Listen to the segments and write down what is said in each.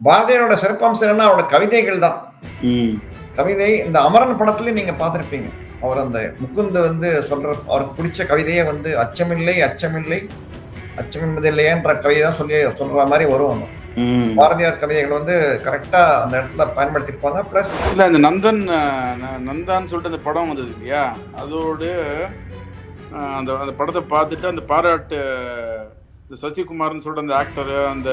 பாரதியாரோட சிறப்பம்சம் என்னன்னா அவரோட கவிதைகள் தான். கவிதை இந்த அமரன் படத்துலயும் நீங்க பார்த்திருப்பீங்க. அவர் அந்த முகுந்து வந்து சொல்ற அவருக்கு பிடிச்ச கவிதையே வந்து அச்சமில்லை அச்சமில்லை அச்சம் என்பதில்லையன்ற கவிதை தான் சொல்லி சொல்ற மாதிரி வரும் பாரதியார் கவிதைகள் வந்து கரெக்டா அந்த இடத்துல பயன்படுத்தியிருப்பாங்க. பிளஸ் இல்ல அந்த நந்தன் நந்தான்னு சொல்லிட்டு அந்த படம் வந்தது இல்லையா? அதோடு அந்த அந்த படத்தை பார்த்துட்டு அந்த பாராட்டு இந்த சசிகுமார்னு சொல்லிட்டு அந்த ஆக்டர் அந்த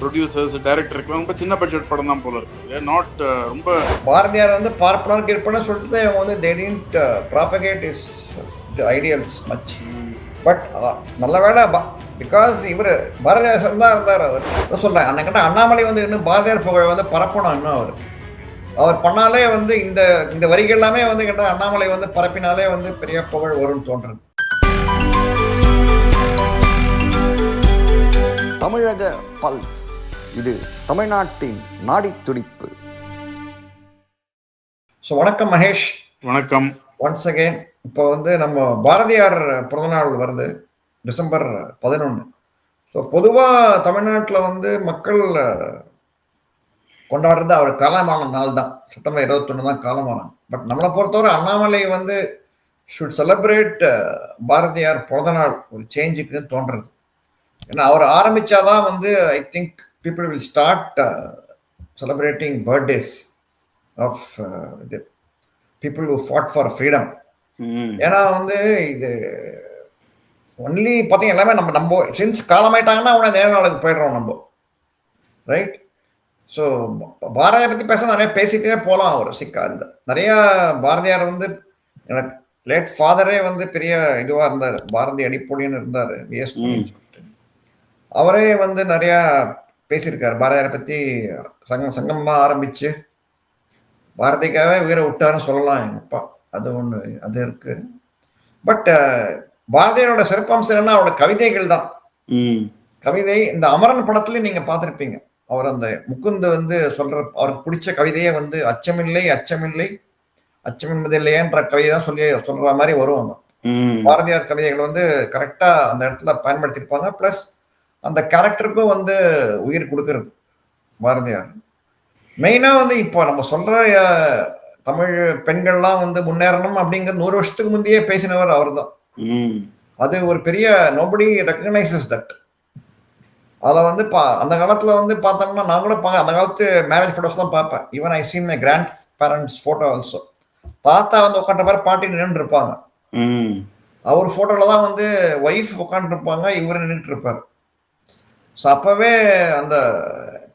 ப்ரொடியூசர்ஸ் டைரக்டருக்குலாம் ரொம்ப சின்ன பட்ஜெட் படம் தான் போல இருக்கு. நாட் ரொம்ப பாரதியார் வந்து பார்ப்பனர் இருப்பன சொல்லிட்டு இவங்க வந்து they didn't propagate is ideals much but நல்ல வேலை பிகாஸ் இவர் பாரதியார் தான் இருந்தார் அவர். அதான் சொல்றேன் அந்த கிட்ட அண்ணாமலை வந்து இன்னும் பாரதியார் புகழ் வந்து பரப்பணும் இன்னும் அவர். அவர் பண்ணாலே வந்து இந்த இந்த வரிகள் எல்லாமே வந்து கேட்டா அண்ணாமலை வந்து பரப்பினாலே வந்து பெரிய புகழ் வரும்னு தோன்றுது. தமிழக பல்ஸ். இது தமிழ்நாட்டின் நாடித் துடிப்பு. ஸோ வணக்கம் மகேஷ். வணக்கம். ஒன்ஸ் அகைன் இப்போ வந்து நம்ம பாரதியார் பிறந்தநாள் வருது டிசம்பர் பதினொன்று ஸோ பொதுவாக தமிழ்நாட்டில் வந்து மக்கள் கொண்டாடுறது அவர் காலமான நாள் தான் செப்டம்பர் இருபத்தொன்று தான் காலமானாங்க பட் நம்மளை பொறுத்தவரை அண்ணாமலை வந்து ஷுட் செலிப்ரேட் பாரதியார் பிறந்தநாள். ஒரு சேஞ்சுக்கு தோன்றுறது. ஏன்னா அவர் ஆரம்பிச்சாதான் வந்து I think people will start celebrating birthdays of இது people who fought for freedom ஏன்னா வந்து இது ஒன்லி பார்த்தீங்க எல்லாமே நம்ம நம்ம சின்ஸ் காலமாயிட்டாங்கன்னா உடனே நேர நாளுக்கு போயிடுறோம் நம்ம. ரைட் ஸோ பாரதியார் பற்றி பேச நிறைய பேசிட்டே போகலாம் அவர் சிக்கா. இந்த நிறைய பாரதியார் வந்து எனக்கு லேட் ஃபாதரே வந்து பெரிய இதுவாக இருந்தார். பாரதி அடிப்பொடின்னு இருந்தார். விஎஸ் அவரே வந்து நிறைய பேசியிருக்காரு. பாரதியாரை பற்றி சங்கம் சங்கமாக ஆரம்பிச்சு பாரதிக்காகவே உயிரை விட்டாருன்னு சொல்லலாம் எங்க அப்பா. அது ஒன்று அது இருக்கு. பட் பாரதியாரோட சிறப்பம்சம் என்னன்னா அவரோட கவிதைகள் தான். கவிதை இந்த அமரன் படத்துலயும் நீங்க பார்த்திருப்பீங்க. அவர் அந்த முகுந்து வந்து சொல்ற அவருக்கு பிடிச்ச கவிதையே வந்து அச்சமில்லை அச்சமில்லை அச்சம் என்பதில்லையன்ற கவிதை தான் சொல்லி சொல்ற மாதிரி வரும் ம். பாரதியார் கவிதைகள் வந்து கரெக்டா அந்த இடத்துல பயன்படுத்தியிருப்பாங்க. பிளஸ் அந்த கேரக்டருக்கும் வந்து உயிர் கொடுக்கறது. பாரதியார். மெயினா வந்து இப்போ நம்ம சொல்ற அஹ், தமிழ் பெண்கள்லாம் வந்து முன்னேறணும் அப்படிங்கிற நூறு வருஷத்துக்கு முந்தையே பேசினவர் அவர்தான். ம். அது ஒரு பெரிய நோபடி ரெக்கக்னைசஸ் தட் அதில் வந்து பா அந்த காலத்தில் வந்து பார்த்தோம்னா நான் கூட பா அந்த காலத்து மேரேஜ் ஃபோட்டோஸ் தான் பார்ப்பேன். Even I seen my grand parents photo also தாத்தா வந்து உட்காண்ட மாதிரி பாட்டி நின்று இருப்பாங்க. அவர் ஃபோட்டோவில் தான் வந்து ஒய்ஃப் உட்காந்துருப்பாங்க இவர் நின்றுட்டு இருப்பார். ஸோ அப்போவே அந்த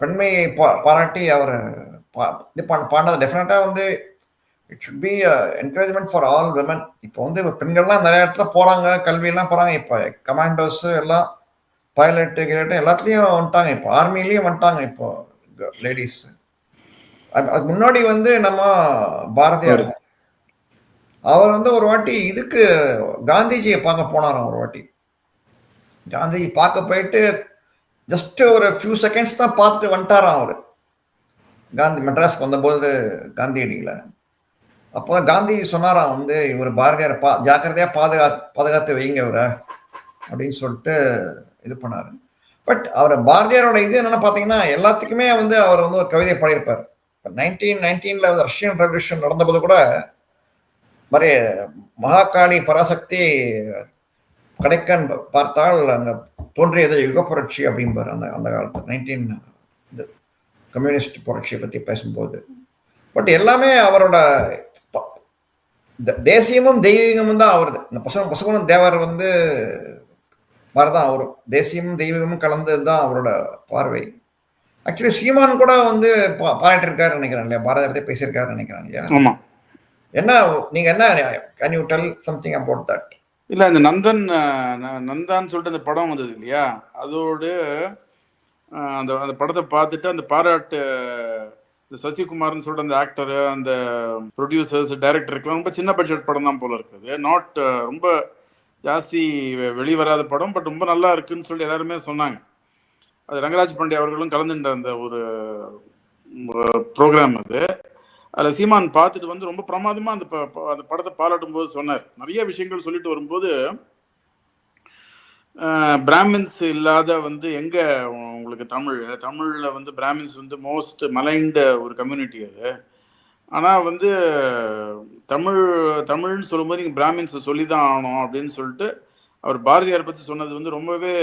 பெண்மையை பா பாராட்டி அவர் இது பாண்டது டெஃபினட்டாக வந்து it should be encouragement for all women இப்போ வந்து பெண்கள்லாம் நிறைய இடத்துல போகிறாங்க கல்வியெல்லாம் போகிறாங்க இப்போ கமாண்டோஸ் எல்லாம் பைலட்டு கிலட்டு எல்லாத்துலேயும் வந்துட்டாங்க. இப்போ ஆர்மிலையும் வந்துட்டாங்க இப்போ லேடிஸ் அது முன்னாடி வந்து நம்ம பாரதியார். அவர் வந்து ஒரு வாட்டி இதுக்கு காந்திஜியை பார்க்க போனாராம் ஒரு வாட்டி. காந்திஜி பார்க்க போயிட்டு ஜஸ்ட் ஒரு ஃபியூ செகண்ட்ஸ் தான் பார்த்துட்டு வந்துட்டாராம் அவர். காந்தி மெட்ராஸ்க்கு வந்தபோது காந்தியடியில் அப்போ காந்தி சொன்னாராம் வந்து இவர் பாரதியார் பா ஜாக்கிரதையாக பாதுகா பாதுகாத்து வைங்க இவரை அப்படின்னு சொல்லிட்டு இது பண்ணார். பட் அவர் பாரதியாரோட இது என்னென்னு பார்த்தீங்கன்னா எல்லாத்துக்குமே வந்து அவர் வந்து ஒரு கவிதை பாடியிருப்பார். இப்போ நைன்டீன் நைன்டீனில் வந்து ரஷ்யன் ரெவல்யூஷன் நடந்தபோது கூட மாதிரி மகாகாளி பராசக்தி கடைக்கன் பார்த்தால் அங்கே தோன்றியது யுக புரட்சி அப்படிம்பார் அந்த அந்த காலத்து நைன்டீன் இது கம்யூனிஸ்ட் புரட்சியை பற்றி பேசும்போது. பட் எல்லாமே அவரோட தேசியமும் தெய்வீகமும் தான் அவருது. இந்த பசும பசுமன் தேவர் வந்து மாதிரிதான் அவரும். தேசியமும் தெய்வீகமும் கலந்தது தான் அவரோட பார்வை. ஆக்சுவலி சீமான் கூட வந்து பா பாராட்டிருக்காரு நினைக்கிறேன் இல்லையா? பாரதியத்தை பேசியிருக்காரு நினைக்கிறேன் இல்லையா? என்ன நீங்க என்ன can you tell something about that இல்ல அந்த நந்தன் ந- நந்தான்னு சொல்லிட்டு அந்த படம் வந்தது இல்லையா? அதோடு அந்த அந்த படத்தை பார்த்துட்டு அந்த பாராட்டு இந்த சசிகுமார்னு சொல்லிட்டு அந்த ஆக்டர் அந்த ப்ரொடியூசர்ஸ் டைரக்டருக்குலாம் ரொம்ப சின்ன பட்ஜெட் படம் தான் போல இருக்குது. நாட் ரொம்ப ஜாஸ்தி வெ- வெளிவராத படம் பட் ரொம்ப நல்லா இருக்குன்னு சொல்லி எல்லாருமே சொன்னாங்க. அது ரங்கராஜ் பாண்டே அவர்களும் கலந்துட்ட அந்த ஒரு ப்ரோக்ராம் அது. அதில் சீமான் பார்த்துட்டு வந்து ரொம்ப பிரமாதமாக அந்த ப- அந்த படத்தை பாராட்டும் போது சொன்னார். நிறைய விஷயங்கள் சொல்லிட்டு வரும்போது பிராமின்ஸ் இல்லாத வந்து எங்கே உங்களுக்கு தமிழ்? தமிழில் வந்து பிராமின்ஸ் வந்து மோஸ்ட் மலைண்ட ஒரு கம்யூனிட்டி அது. ஆனால் வந்து தமிழ் தமிழ்னு சொல்லும்போது நீங்கள் பிராமின்ஸை சொல்லி தான் ஆகணும் அப்படின்னு சொல்லிட்டு அவர் பாரதியார் பற்றி சொன்னது வந்து ரொம்பவே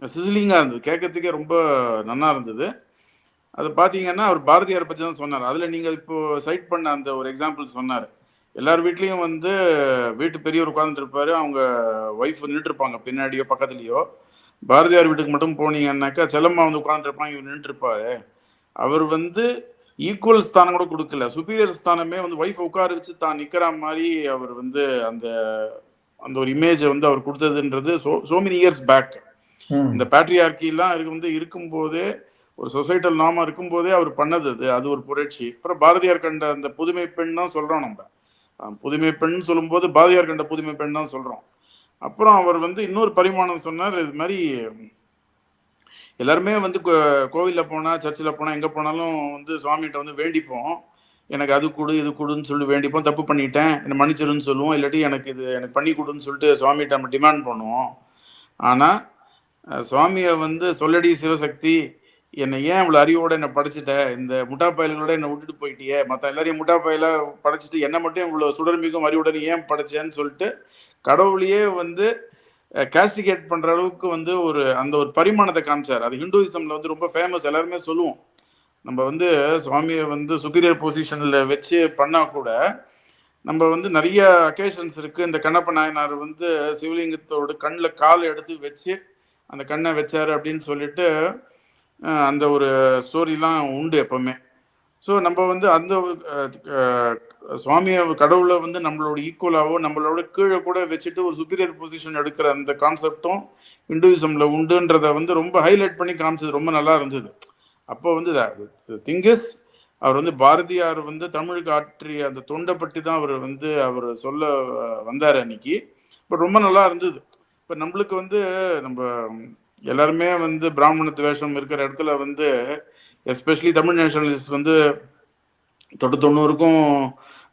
சிசிலிங்காக இருந்தது. கேட்கறதுக்கே ரொம்ப நல்லா இருந்தது. அது பார்த்தீங்கன்னா அவர் பாரதியார் பற்றி தான் சொன்னார். அதில் நீங்கள் இப்போ சைட் பண்ண அந்த ஒரு எக்ஸாம்பிள் சொன்னார். எல்லார் வீட்லேயும் வந்து வீட்டு பெரியவர் உட்காந்துருப்பாரு அவங்க ஒய்ஃப் நின்றுருப்பாங்க பின்னாடியோ பக்கத்துலேயோ. பாரதியார் வீட்டுக்கு மட்டும் போனீங்கன்னாக்கா செல்லம்மா வந்து உட்காந்துருப்பாங்க இவர் நின்றுருப்பாரு அவர் வந்து ஈக்குவல் ஸ்தானம் கூட கொடுக்கல. சுப்பீரியர் ஸ்தானமே வந்து ஒய்ஃப் உட்கார வச்சு தான் நிற்கிற மாதிரி அவர் வந்து அந்த அந்த ஒரு இமேஜை வந்து அவர் கொடுத்ததுன்றது so so many years back. இந்த பேட்ரியார்கிலாம் இருக்கு வந்து இருக்கும்போதே ஒரு சொசைட்டல் நாம இருக்கும்போதே அவர் பண்ணது அது அது ஒரு புரட்சி. அப்புறம் பாரதியார் கண்ட அந்த புதுமை பெண் தான் சொல்றோம் நம்ம. புதுமை பெண் சொல்லும்போது பாரதியார் கண்ட புதுமை பெண் தான் சொல்றோம். அப்புறம் அவர் வந்து இன்னொரு பரிமாணம் சொன்னார் இது மாதிரி எல்லாருமே வந்து கோ- கோவில்ல போனா சர்ச்சில் போனா எங்க போனாலும் வந்து சுவாமிகிட்ட வந்து வேண்டிப்போம். எனக்கு அது கொடு இது கொடுன்னு சொல்லி வேண்டிப்போம் தப்பு பண்ணிட்டேன் என்னை மன்னிச்சிருன்னு சொல்லுவோம் இல்லாட்டி எனக்கு இது எனக்கு பண்ணி கொடுன்னு சொல்லிட்டு சுவாமிகிட்ட நம்ம டிமாண்ட் பண்ணுவோம். ஆனா சுவாமியை வந்து சொல்லடி சிவசக்தி என்னை ஏன் இவ்வளோ அறிவோட என்னை படைச்சிட்ட? இந்த முட்டா பயல்களோட என்னை விட்டுட்டு போயிட்டியே. மற்ற எல்லாரையும் முட்டா பயல படைச்சிட்டு என்னை மட்டும் இவ்வளோ சுடர்மிகும் அறிவுடன் ஏன் படைச்சேன்னு சொல்லிட்டு கடவுளையே வந்து கேஸ்டிகேட் பண்ற அளவுக்கு வந்து ஒரு அந்த ஒரு பரிமாணத்தை காமிச்சார். அது ஹிந்துவிசம்ல வந்து ரொம்ப ஃபேமஸ் எல்லாருமே சொல்லுவோம். நம்ம வந்து சுவாமியை வந்து சுப்பீரியர் பொசிஷன்ல வச்சு பண்ணா கூட நம்ம வந்து நிறைய அக்கேஷன்ஸ் இருக்கு. இந்த கண்ணப்ப நாயனார் வந்து சிவலிங்கத்தோட கண்ணில் கால் எடுத்து வச்சு அந்த கண்ணை வச்சார் அப்படின்னு சொல்லிட்டு அந்த ஒரு ஸ்டோரிலாம் உண்டு எப்பவுமே. ஸோ நம்ம வந்து அந்த சுவாமியை கடவுளை வந்து நம்மளோட ஈக்குவலாகவோ நம்மளோட கீழே கூட வச்சுட்டு ஒரு சுப்பீரியர் பொசிஷன் எடுக்கிற அந்த கான்செப்டும் இந்துவிசம்ல உண்டுன்றத வந்து ரொம்ப ஹைலைட் பண்ணி காமிச்சது. ரொம்ப நல்லா இருந்தது. அப்போ வந்து திங் இஸ் அவர் வந்து பாரதியார் வந்து தமிழுக்கு ஆற்றிய அந்த தொண்டை பற்றி தான் அவர் வந்து அவர் சொல்ல வந்தார் அன்னைக்கு. பட் ரொம்ப நல்லா இருந்தது. இப்போ நம்மளுக்கு வந்து நம்ம எல்லாருமே வந்து பிராமணத்து வேஷம் இருக்கிற இடத்துல வந்து எஸ்பெஷலி தமிழ் நேஷனலிஸ்ட் வந்து தொட்டு தொண்ணூறுக்கும்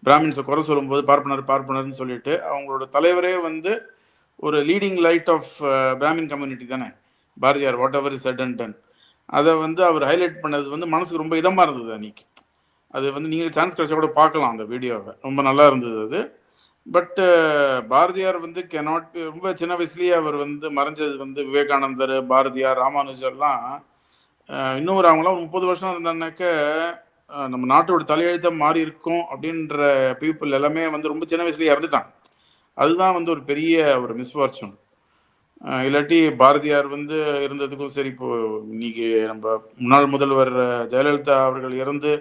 பிராமின்ஸை குறை சொல்லும்போது பார்ப்பனர் பார்ப்பனர்னு சொல்லிட்டு அவங்களோட தலைவரே வந்து ஒரு leading light of Brahmin community தானே? Bharathiyar what ever is at and done அதை வந்து அவர் ஹைலைட் பண்ணது வந்து மனசுக்கு ரொம்ப இதமாக இருந்தது அன்னைக்கு. அது வந்து நீங்கள் சான்ஸ் கிடைச்சா கூட பார்க்கலாம் அந்த வீடியோவை ரொம்ப நல்லா இருந்தது அது. பட் uh, பாரதியார் வந்து கெனாட் ரொம்ப சின்ன வயசுலயே அவர் வந்து மறைஞ்சது வந்து விவேகானந்தர் பாரதியார் ராமானுஜர்லாம் இன்னொரு இன்னும் ஒரு அவங்களாம் முப்பது வருஷம் இருந்தாங்கனாக்க நம்ம நாட்டோட தலையெழுத்த மாறி இருக்கும் அப்படின்ற பீப்புள் எல்லாமே வந்து ரொம்ப சின்ன வயசுலேயே இறந்துட்டாங்க. அதுதான் வந்து ஒரு பெரிய ஒரு மிஸ்ஃபார்ச்சூன் இல்லாட்டி பாரதியார் வந்து இருந்ததுக்கும் சரி இப்போ இன்னைக்கு நம்ம முன்னாள் முதல்வர் ஜெயலலிதா அவர்கள் இறந்து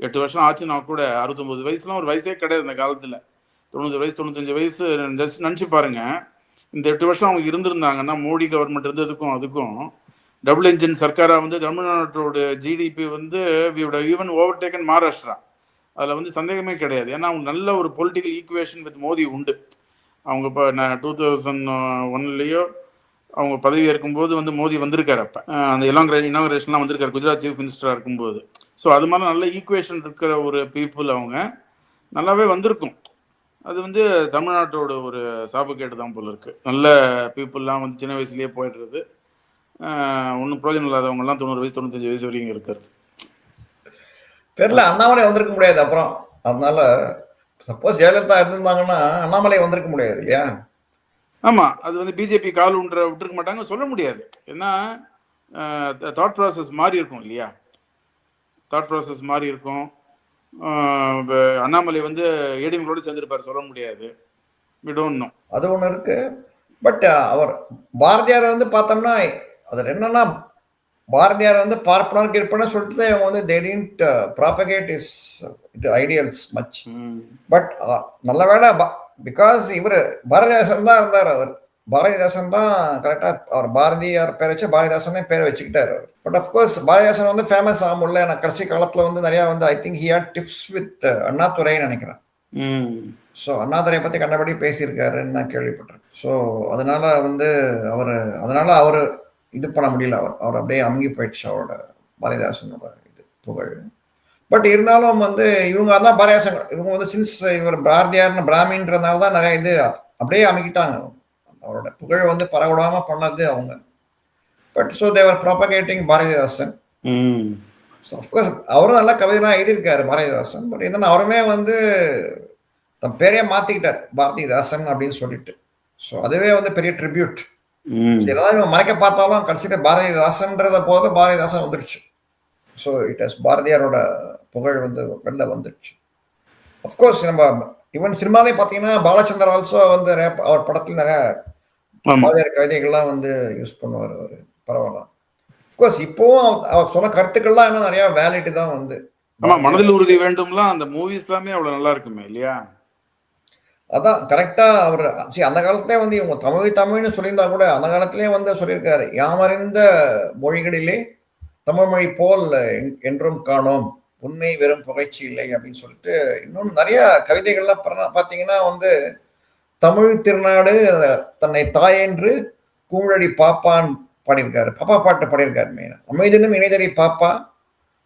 எட்டு வருஷம் ஆச்சுன்னா கூட அறுபத்தொம்பது வயசுலாம் ஒரு வயசே கிடையாது இந்த காலத்தில். தொண்ணூறு வயசு தொண்ணூத்தஞ்சு வயசு ஜஸ்ட் நினச்சி பாருங்க. இந்த எட்டு வருஷம் அவங்க இருந்திருந்தாங்கன்னா மோடி கவர்மெண்ட் இருந்ததுக்கும் அதுக்கும் டபுள் இன்ஜின் சர்க்காராக வந்து தமிழ்நாட்டோட ஜிடிபி வந்து ஈவன் ஓவர் டேக்கன் மகாராஷ்டிரா அதில் வந்து சந்தேகமே கிடையாது. ஏன்னா அவங்க நல்ல ஒரு பொலிட்டிக்கல் ஈக்குவேஷன் வித் மோதி உண்டு. அவங்க இப்போ நான் டூ தௌசண்ட் ஒன்லேயோ அவங்க பதவி ஏற்கும்போது வந்து மோடி வந்திருக்காரு அப்போ. அந்த எல்லாம் இனாகரேஷன்லாம் வந்திருக்காரு. குஜராத் சீஃப் மினிஸ்டராக இருக்கும்போது. ஸோ அது மாதிரி நல்ல ஈக்குவேஷன் இருக்கிற ஒரு பீப்புள் அவங்க நல்லாவே வந்திருக்கும். அது வந்து தமிழ்நாட்டோட ஒரு சாபக்கேடு தான் போல இருக்கு. நல்ல பீப்புளெலாம் வந்து சின்ன வயசுலயே போயிடுறது. ஒன்றும் பிரயோஜனம் இல்லாதவங்கலாம் தொண்ணூறு வயசு தொண்ணூத்தஞ்சு வயசு வரைக்கும் இருக்கிறது. தெரியல அண்ணாமலை வந்திருக்க முடியாது. அப்புறம் அதனால சப்போஸ் ஜெயலலிதா இருந்திருந்தாங்கன்னா அண்ணாமலை வந்திருக்க முடியாது இல்லையா? ஆமா அது வந்து பிஜேபி கால் உன்ற விட்டுருக்க மாட்டாங்க சொல்ல முடியாது. ஏன்னா தாட் ப்ராசஸ் மாறி இருக்கும் இல்லையா? தாட் ப்ராசஸ் மாறி இருக்கும். அண்ணாமலை வந்து ஏடிஎம்களோட சேர்ந்திருப்பார் சொல்ல முடியாது. அது ஒன்று இருக்கு. பட் அவர் பாரதியார் வந்து பார்த்தோம்னா அதில் என்னன்னா பாரதியார் வந்து பார்ப்பனர் கிருப்பன சொல்லிட்டு தான் இவங்க வந்து தே டின்ட் ப்ராபகேட் இஸ் இது ஐடியல்ஸ் மச். பட் நல்ல வேலை பிகாஸ் இவர் பாரதிதாசன் தான் இருந்தார் அவர். பாரதிதாசன் தான் கரெக்டாக அவர் பாரதியார் பேர் வச்சு பாரதிதாசனே பேர் வச்சுக்கிட்டார் அவர். பட் அஃப்கோர்ஸ் பாரதிதாசன் வந்து ஃபேமஸ் ஆக முடியல. எனக்கு கடைசி காலத்தில் வந்து நிறையா வந்து I think he had tips with அண்ணாதுரைன்னு நினைக்கிறேன். ஸோ அண்ணாதுரை பற்றி கண்டபடி பேசியிருக்காருன்னு நான் கேள்விப்பட்டேன் ஸோ அதனால வந்து அவர் அதனால அவர் இது பண்ண முடியல. அவர் அவர் அப்படியே அமுங்கி போயிடுச்சு அவரோட பாரதிதாசனோட இது புகழ். பட் இருந்தாலும் வந்து இவங்க அதான் பாரதிதாசன் இவங்க வந்து சின்ஸ் இவர் பாரதியார்னு பிராமின்றதுனால தான் நிறைய இது அப்படியே அமைக்கிட்டாங்க. அவரோட புகழ் வந்து பரவிடாம பண்ணது அவங்க. But so they were propagating Bharathidasan of course அவரும் நல்லா கவிதைலாம் எழுதியிருக்காரு பாரதிதாசன் பட் என்னன்னா அவருமே வந்து தன் பேரையே மாத்திக்கிட்டார் பாரதிதாசன் அப்படின்னு சொல்லிட்டு. ஸோ அதுவே வந்து பெரிய ட்ரிபியூட் ம். ஏதாவது இவன் மறைக்க பார்த்தாலும் கடைசியில் பாரதிதாசன்றத போது பாரதிதாசன் வந்துடுச்சு ஸோ இட் இஸ் பாரதியாரோட புகழ் வந்து வெளில வந்துடுச்சு அஃப்கோர்ஸ் நம்ம ஈவன் சினிமாலே பார்த்தீங்கன்னா பாலச்சந்தர் ஆல்சோ வந்து நிறைய அவர் படத்தில் நிறைய பாரதியார் கவிதைகள்லாம் வந்து யூஸ் பண்ணுவார் அவர். பரவாயில்ல. அஃப்கோர்ஸ் இப்போவும் அவர் சொன்ன கருத்துக்கள்லாம் இன்னும் நிறைய வேலிட்டி தான் வந்து. ஆமா மனதில் உறுதி வேண்டும்லாம் அந்த மூவிஸ் எல்லாமே அவ்வளவு நல்லா இருக்குமே இல்லையா? அதான் கரெக்டா அவர் சரி அந்த காலத்திலே வந்து இவங்க தமிழ் தமிழ்னு சொல்லியிருந்தா கூட அந்த காலத்திலே வந்து சொல்லியிருக்காரு யாமறிந்த மொழிகளிலே தமிழ் மொழி போல் என்றும் காணோம் உண்மை வெறும் புகைச்சி இல்லை அப்படின்னு சொல்லிட்டு இன்னும் நிறைய கவிதைகள்லாம் பர- பார்த்தீங்கன்னா வந்து தமிழ் திருநாடு தன்னை தாயென்று கூழடி பாப்பான் பாடியிருக்காரு. பாப்பா பாட்டு பாடியிருக்காரு மெயினா அமைதினும் இணைதறி பாப்பா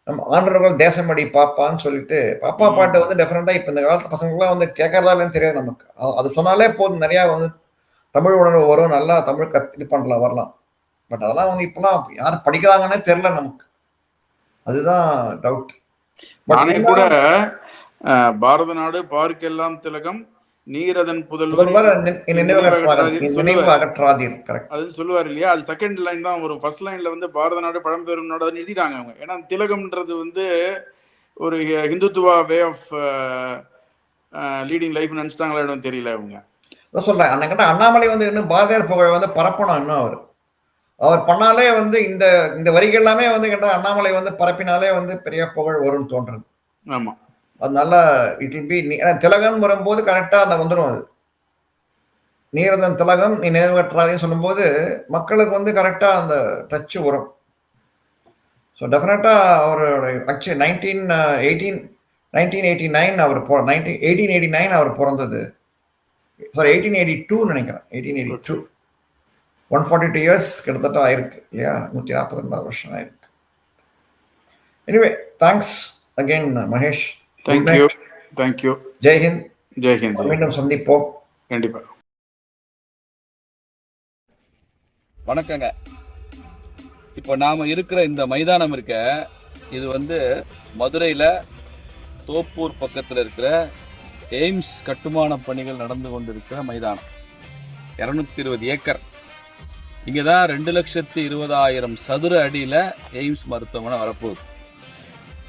நம்ம ஆண்டவர்கள் தேசமடி பாப்பான்னு சொல்லிட்டு பாப்பா. பாட்டு வந்து டெஃபினட்டா இப்ப இந்த காலத்து பசங்களுக்குலாம் வந்து கேட்கறதா இல்லைன்னு தெரியாது நமக்கு. அது சொன்னாலே போதும். நிறைய வந்து தமிழ் உணர்வு வரும். நல்லா தமிழ் கத் இது பண்ணலாம் வரலாம். பட் அதெல்லாம் வந்து இப்பெல்லாம் யார் படிக்கிறாங்கன்னே தெரியல நமக்கு. அதுதான் டவுட் நானே கூட பாரத நாடு பார்க்கெல்லாம் திலகம் நீரதன் புதல்வர் அதுன்னு சொல்லுவார் இல்லையா? அது செகண்ட் லைன் தான் வரும். ஃபர்ஸ்ட் லைன்ல வந்து பாரத நாடு பழம்பெரும் நாடு அதை எழுதிட்டாங்க அவங்க. ஏன்னா திலகம்ன்றது வந்து ஒரு Hindutva way of leading life நினைச்சிட்டாங்களா என்னன்னு தெரியல அவங்க. சொல்றேன். அன்னைக்கிட்ட அண்ணாமலை வந்து இன்னும் பாரதியார் புகழை வந்து பரப்பணும் இன்னும் அவர். அவர் பண்ணாலே வந்து இந்த இந்த வரிகள் எல்லாமே வந்து கேட்டா அண்ணாமலை வந்து பரப்பினாலே வந்து பெரிய புகழ் வரும்னு தோன்றுது. ஆமா. அது நல்லா இட் பி பி திலகம் வரும்போது கரெக்டாக அந்த வந்துடும் அது. நீரதன் திலகம் நீ நிறைவேற்றாதேன்னு சொல்லும்போது மக்களுக்கு வந்து கரெக்டாக அந்த டச்சு வரும். ஸோ டெஃபினட்டாக அவரோட actually nineteen eighteen nineteen eighty nine அவர் போ நைன்டீன் எயிட்டீன் எயிட்டி நைன் அவர் பிறந்தது. சாரி எயிட்டீன் எயிட்டி டூ நினைக்கிறேன். Eighteen eighty two one forty two years கிட்டத்தட்ட ஆயிருக்கு இல்லையா? நூற்றி நாற்பத்தி ரெண்டாவது வருஷம் ஆயிருக்கு. Anyway thanks again Mahesh. Thank you thank you ஜெய்ஹிந்த் ஜெய்ஹிந்த் மீண்டும் சந்திப்போம். கண்டிப்பா. வணக்கங்க. இப்போ நாம இருக்கிற இந்த மைதானம் இருக்க இது வந்து மதுரையில தோப்பூர் பக்கத்துல இருக்கிற எய்ம்ஸ் கட்டுமான பணிகள் நடந்து கொண்டிருக்கிற மைதானம். இரநூத்தி இருபது ஏக்கர். இங்கே தான் ரெண்டு லட்சத்தி இருபதாயிரம் சதுர அடியில் எய்ம்ஸ் மருத்துவமனை வரப்போகுது.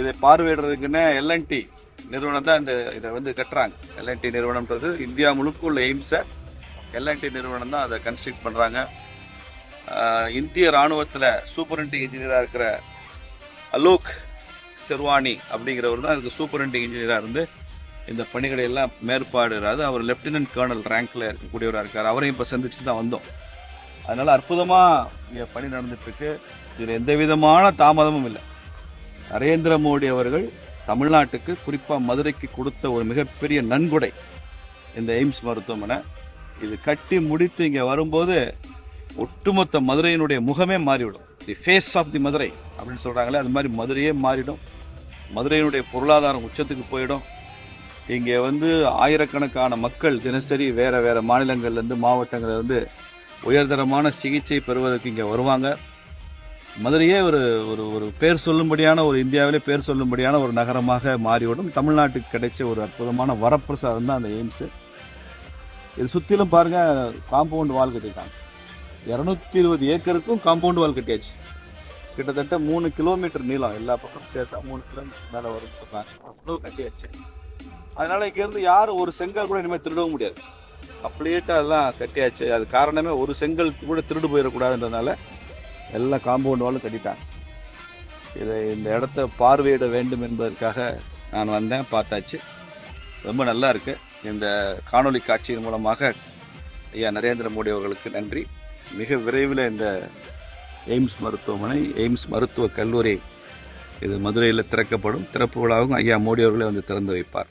இதை பார்வையிடுறதுக்குன்னு எல்என்டி நிறுவனம் தான் இந்த இதை வந்து கட்டுறாங்க. எல்என்டி நிறுவனம்ன்றது இந்தியா முழுக்க உள்ள எய்ம்ஸை எல்என்டி நிறுவனம் தான் அதை கன்ஸ்ட்ரக்ட் பண்ணுறாங்க இந்திய ராணுவத்தில் சூப்பரண்டிங் இன்ஜினியராக இருக்கிற அலோக் செர்வானி அப்படிங்கிறவர் தான் அதுக்கு சூப்பரண்டிங் இன்ஜினியராக இருந்து இந்த பணிகளை எல்லாம் மேற்பாடுறாரு அவர் லெப்டினன்ட் கர்னல் ரேங்க்ல இருக்கக்கூடியவராக இருக்கார். அவரையும் இப்போ சந்திச்சு தான் வந்தோம். அதனால அற்புதமாக பணி நடந்துட்டு இருக்கு. இதில் எந்த விதமான தாமதமும் இல்லை. நரேந்திர மோடி அவர்கள் தமிழ்நாட்டுக்கு குறிப்பாக மதுரைக்கு கொடுத்த ஒரு மிகப்பெரிய நன்கொடை இந்த எய்ம்ஸ் மருத்துவமனை. இது கட்டி முடித்து இங்கே வரும்போது ஒட்டுமொத்த மதுரையினுடைய முகமே மாறிவிடும். The face of the Madurai அப்படின்னு சொல்கிறாங்களே அது மாதிரி மதுரையே மாறிடும். மதுரையினுடைய பொருளாதாரம் உச்சத்துக்கு போயிடும். இங்கே வந்து ஆயிரக்கணக்கான மக்கள் தினசரி வேறு வேறு மாநிலங்கள்லேருந்து மாவட்டங்கள்லேருந்து உயர்தரமான சிகிச்சை பெறுவதற்கு இங்கே வருவாங்க. மதுரையே ஒரு ஒரு ஒரு பேர் சொல்லும்படியான ஒரு இந்தியாவிலே பேர் சொல்லும்படியான ஒரு நகரமாக மாறிவிடும். தமிழ்நாட்டுக்கு கிடைச்ச ஒரு அற்புதமான வரப்பிரசாதம் தான் அந்த எய்ம்ஸு. இது சுற்றிலும் பாருங்கள் காம்பவுண்ட் வால் கட்டிட்டாங்க இரநூத்தி இருபது ஏக்கருக்கும் காம்பவுண்ட் வால் கட்டியாச்சு. கிட்டத்தட்ட மூணு கிலோமீட்டர் நீளம் எல்லா பக்கம் சேர்த்தா மூணு கிலோமீட்டர் மேலே வரும். அவ்வளோ கட்டியாச்சு. அதனால் இங்கேருந்து யாரும் ஒரு செங்கல் கூட இனிமேல் திருடவும் முடியாது. கம்ப்ளீட்டாக அதெல்லாம் கட்டியாச்சு. அது காரணமே ஒரு செங்கல் கூட திருடு போயிடக்கூடாதுன்றதுனால எல்லாம் காம்பவுண்ட் வாலும் கட்டிட்டாங்க. இதை இந்த இடத்த பார்வையிட வேண்டும் என்பதற்காக நான் வந்தேன் பார்த்தாச்சு. ரொம்ப நல்லா இருக்குது இந்த காணொலி காட்சியின் மூலமாக ஐயா நரேந்திர மோடி அவர்களுக்கு நன்றி. மிக விரைவில் இந்த எய்ம்ஸ் மருத்துவமனை எய்ம்ஸ் மருத்துவக் கல்லூரி இது மதுரையில் திறக்கப்படும். திறப்பு விழாவும் ஐயா மோடி அவர்களே வந்து திறந்து வைப்பார்.